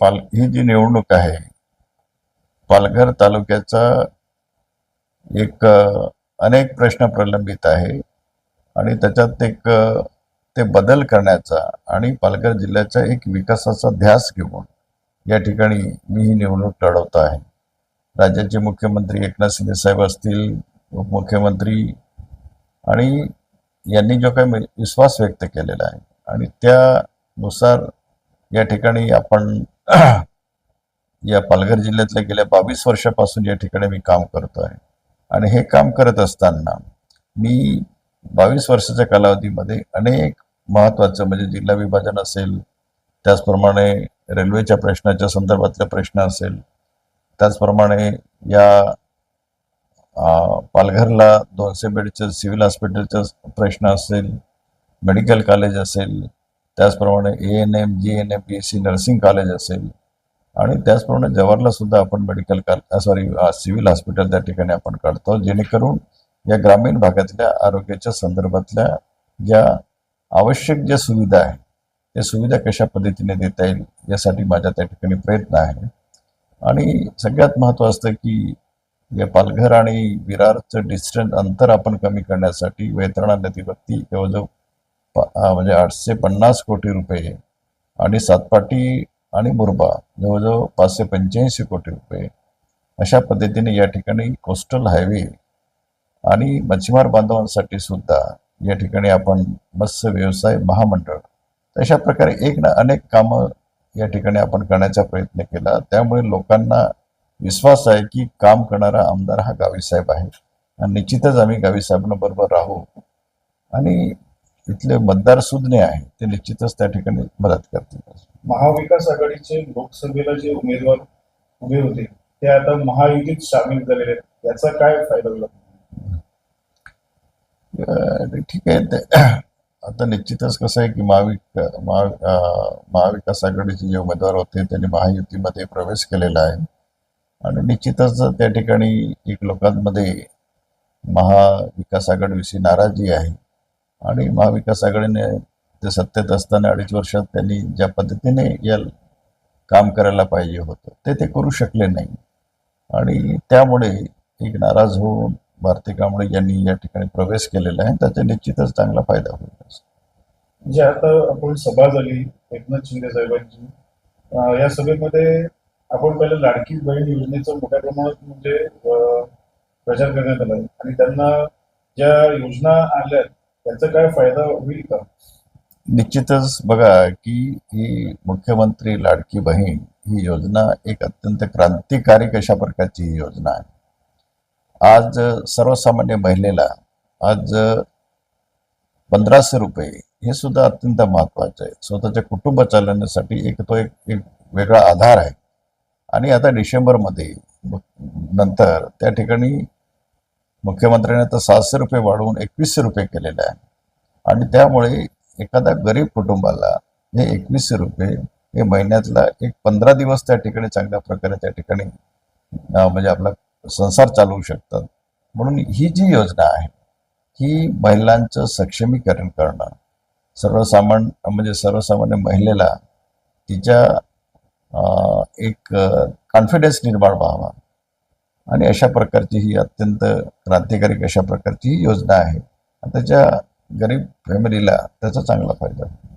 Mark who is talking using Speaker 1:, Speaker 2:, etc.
Speaker 1: पाल ही जी निवडणूक आहे पालघर तालुक्याचा एक अनेक प्रश्न प्रलंबित आहे आणि त्याच्यात एक ते बदल करण्याचा आणि पालघर जिल्ह्याचा एक विकासाचा ध्यास घेऊन या ठिकाणी मी ही निवडणूक लढवत आहे. राज्याचे मुख्यमंत्री एकनाथ शिंदे साहेब असतील उपमुख्यमंत्री आणि यांनी जो काही विश्वास व्यक्त केलेला आहे आणि त्यानुसार या ठिकाणी आपण या पालघर जिल्ह्यातल्या गेल्या बावीस वर्षापासून या ठिकाणी मी काम करतो आहे आणि हे काम करत असताना मी बावीस वर्षाच्या कालावधीमध्ये अनेक महत्त्वाचं म्हणजे जिल्हा विभाजन असेल त्याचप्रमाणे रेल्वेच्या प्रश्नाच्या संदर्भातला प्रश्न असेल त्याचप्रमाणे या पालघरला दोनशे बेडचं सिव्हिल हॉस्पिटलचा प्रश्न असेल मेडिकल कॉलेज असेल त्याचप्रमाणे A N M G N M B S C nursing college असेल. आणि त्याचप्रमाणे जवाहरला सुद्धा आपण medical call sorry civil hospital त्या ठिकाणी आपण काढतो. जेणेकरून या ग्रामीण भागातल्या आरोग्याच्या संदर्भातल्या ज्या आवश्यक ज्या सुविधा आहेत त्या सुविधा कशा पद्धतीने देता येईल यासाठी माझ्या त्या ठिकाणी प्रयत्न आहे. आणि सगळ्यात महत्त्व असतं की या पालघर आणि विरारचं डिस्टन्स अंतर आपण कमी करण्यासाठी वैतरणा नदीवरती जवळजवळ म्हणजे आठशे पन्नास कोटी रुपये आणि सातपाटी आणि मुरबा जवळजवळ पाचशे पंच्याऐंशी कोटी रुपये. अशा पद्धतीने या ठिकाणी कोस्टल हायवे आणि मच्छीमार बांधवांसाठी सुद्धा या ठिकाणी आपण मत्स्य व्यवसाय महामंडळ. अशा प्रकारे एक ना अनेक कामं या ठिकाणी आपण करण्याचा प्रयत्न केला. त्यामुळे लोकांना विश्वास आहे की काम करणारा आमदार हा गावीसाहेब आहे. आणि निश्चितच आम्ही गावीसाहेबांबरोबर राहू. आणि इथले मतदार सुज्ञ आहे ते निश्चितच त्या ठिकाणी मदत करतील.
Speaker 2: महाविकास आघाडीचे लोकसभेला जे उमेदवार उभे होते ते आता महायुतीत सामील झालेले आहेत. याचा काय फायदा होईल?
Speaker 1: ठीक आहे. ते आता निश्चितच कसं आहे की महाविक महाविकास आघाडीचे जे उमेदवार होते त्यांनी महायुतीमध्ये प्रवेश केलेला आहे. आणि निश्चितच त्या ठिकाणी एक लोकांमध्ये महाविकास आघाडीविषयी नाराजी आहे आणि महाविकास आघाडीने ते सत्तेत असताना अडीच वर्षात त्यांनी ज्या पद्धतीने या काम करायला पाहिजे होतं ते ते करू शकले नाही. आणि त्यामुळे एक नाराज होऊन भारती कांबळे यांनी या ठिकाणी प्रवेश केलेला आहे त्याचा निश्चितच चांगला फायदा होईल.
Speaker 2: म्हणजे आता आपण सभा झाली एकनाथ शिंदे साहेबांची या सभेमध्ये आपण पहिलं लाडकी बहीण योजनेचा मोठ्या प्रमाणात म्हणजे प्रचार करण्यात आला आणि त्यांना ज्या योजना आल्या त्याचा काय फायदा होईल का?
Speaker 1: निश्चितच. बघा की ही मुख्यमंत्री लाडकी बहीण ही योजना एक अत्यंत क्रांतिकारी कशा प्रकारची ही योजना आहे. आज सर्वसामान्य महिलेला आज पंधराशे रुपये हे सुद्धा अत्यंत महत्वाचं आहे. स्वतःचे कुटुंब चालवण्यासाठी एक तो एक एक वेगळा आधार आहे. आणि आता डिसेंबरमध्ये नंतर त्या ठिकाणी मुख्यमंत्र्यांनी तर सहाशे रुपये वाढवून एकवीसशे रुपये केलेले आहे. आणि त्यामुळे एखाद्या गरीब कुटुंबाला हे एकवीसशे रुपये हे महिन्यातला एक पंधरा दिवस त्या ठिकाणी चांगल्या प्रकारे त्या ठिकाणी म्हणजे आपला संसार चालवू शकतात. म्हणून ही जी योजना आहे ही महिलांचं सक्षमीकरण करणं सर्वसामान्य म्हणजे सर्वसामान्य महिलेला तिच्या एक कॉन्फिडन्स निर्माण व्हावा आणि अशा प्रकारची ही अत्यंत क्रांतिकारी अशा प्रकारची ही योजना आहे. त्याच्या गरीब फॅमिलीला त्याचा चांगला फायदा होईल